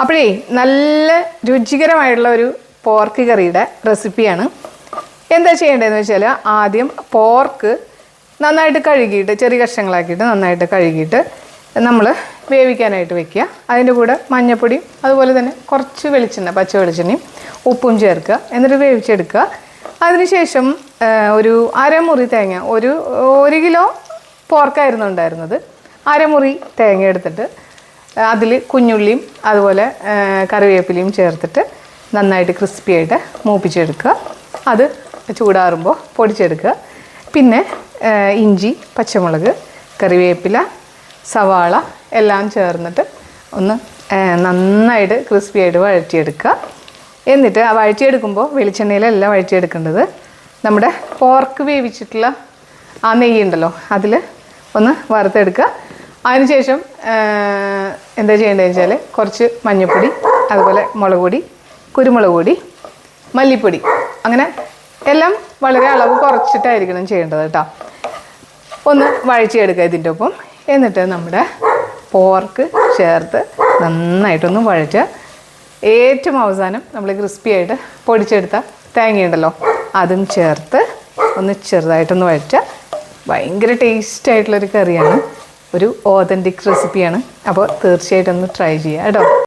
അപ്പോഴേ നല്ല രുചികരമായിട്ടുള്ള ഒരു പോർക്ക് കറിയുടെ റെസിപ്പിയാണ്. എന്താ ചെയ്യേണ്ടതെന്ന് വെച്ചാൽ ആദ്യം പോർക്ക് നന്നായിട്ട് കഴുകിയിട്ട് ചെറിയ കഷ്ണങ്ങളാക്കിയിട്ട് നന്നായിട്ട് കഴുകിയിട്ട് നമ്മൾ വേവിക്കാനായിട്ട് വെക്കുക. അതിന്റെ കൂടെ മഞ്ഞൾപ്പൊടിയും അതുപോലെ തന്നെ കുറച്ച് വെളിച്ചെണ്ണ പച്ച വെളിച്ചെണ്ണയും ഉപ്പും ചേർക്കുക. എന്നിട്ട് വേവിച്ചെടുക്കുക. അതിനുശേഷം ഒരു അരമുറി തേങ്ങ ഒരു ഒരു കിലോ പോർക്കായിരുന്നു ഉണ്ടായിരുന്നത്. അരമുറി തേങ്ങ എടുത്തിട്ട് അതിൽ കുഞ്ഞുള്ളിയും അതുപോലെ കറിവേപ്പിലയും ചേർത്തിട്ട് നന്നായിട്ട് ക്രിസ്പി ആയിട്ട് മൂപ്പിച്ചെടുക്കുക. അത് ചൂടാറുമ്പോൾ പൊടിച്ചെടുക്കുക. പിന്നെ ഇഞ്ചി പച്ചമുളക് കറിവേപ്പില സവാള എല്ലാം ചേർന്നിട്ട് ഒന്ന് നന്നായിട്ട് ക്രിസ്പി ആയിട്ട് വഴറ്റിയെടുക്കുക. എന്നിട്ട് ആ വഴറ്റിയെടുക്കുമ്പോൾ വെളിച്ചെണ്ണയിലല്ല വഴറ്റിയെടുക്കേണ്ടത്. നമ്മുടെ പോർക്ക് വേവിച്ചിട്ടുള്ള ആ നെയ്യുണ്ടല്ലോ അതിൽ ഒന്ന് വറുത്തെടുക്കുക. അതിനുശേഷം എന്താ ചെയ്യേണ്ടതെന്ന് വെച്ചാൽ കുറച്ച് മഞ്ഞൾപ്പൊടി അതുപോലെ മുളക് പൊടി കുരുമുളക് പൊടി മല്ലിപ്പൊടി അങ്ങനെ എല്ലാം വളരെ അളവ് കുറച്ചിട്ടായിരിക്കണം ചെയ്യേണ്ടത് കേട്ടോ. ഒന്ന് വഴച്ചെടുക്കുക ഇതിന്റെ ഒപ്പം. എന്നിട്ട് നമ്മുടെ പോർക്ക് ചേർത്ത് നന്നായിട്ടൊന്ന് വഴച്ച് ഏറ്റവും അവസാനം നമ്മൾ ക്രിസ്പി ആയിട്ട് പൊടിച്ചെടുത്ത തേങ്ങയുണ്ടല്ലോ അതും ചേർത്ത് ഒന്ന് ചെറുതായിട്ടൊന്ന് വഴച്ച ഭയങ്കര ടേസ്റ്റ് ആയിട്ടുള്ളൊരു കറിയാണ്. ഒരു ഓതന്റിക് റെസിപ്പിയാണ് അപ്പോൾ തീർച്ചയായിട്ടും ഒന്ന് ട്രൈ ചെയ്യുക കേട്ടോ.